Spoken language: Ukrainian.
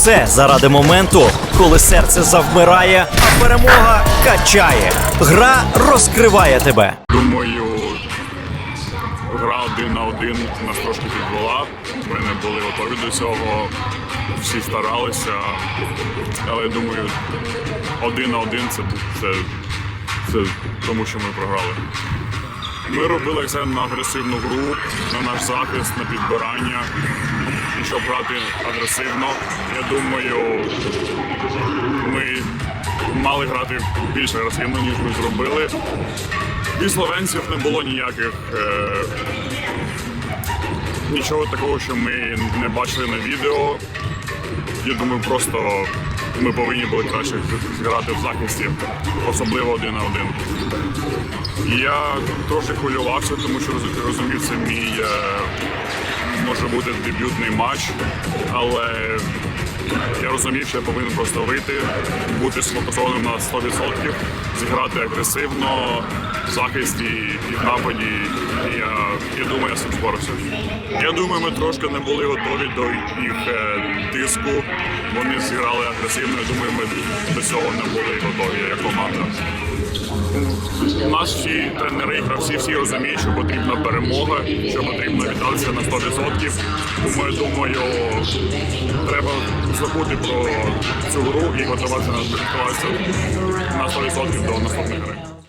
все заради моменту, коли серце завмирає, а перемога качає. Гра розкриває тебе. Думаю, гра один на один нас трошки підвела. Ми не були готові до цього. Всі старалися. Але думаю, один на один це, це, це тому, що ми програли. Ми робили акцент на агресивну гру, на наш захист, на підбирання. І щоб грати агресивно, я думаю, ми мали грати більш агресивно, ніж ми зробили. Від словенців не було ніяких е, нічого такого, що ми не бачили на відео. Я думаю, просто ми повинні були краще зіграти в захисті, особливо один на один. Я трохи хвилювався, тому що розумів, це мій е, може бути дебютний матч, але я розумів, що я повинен просто вийти, бути сфокусованим на 100%, зіграти агресивно в захисті і в нападі. І я, я думаю, я з. Я думаю, ми трошки не були готові до їх е, тиску. Вони зіграли агресивно. Я думаю, ми до цього не були готові як команда. Наші тренери, і гравці всі розуміють, що потрібна перемога, що потрібно віддатися на 100%. Тому я думаю, треба забути про цю гру і готуватися на 100% до наступної гри.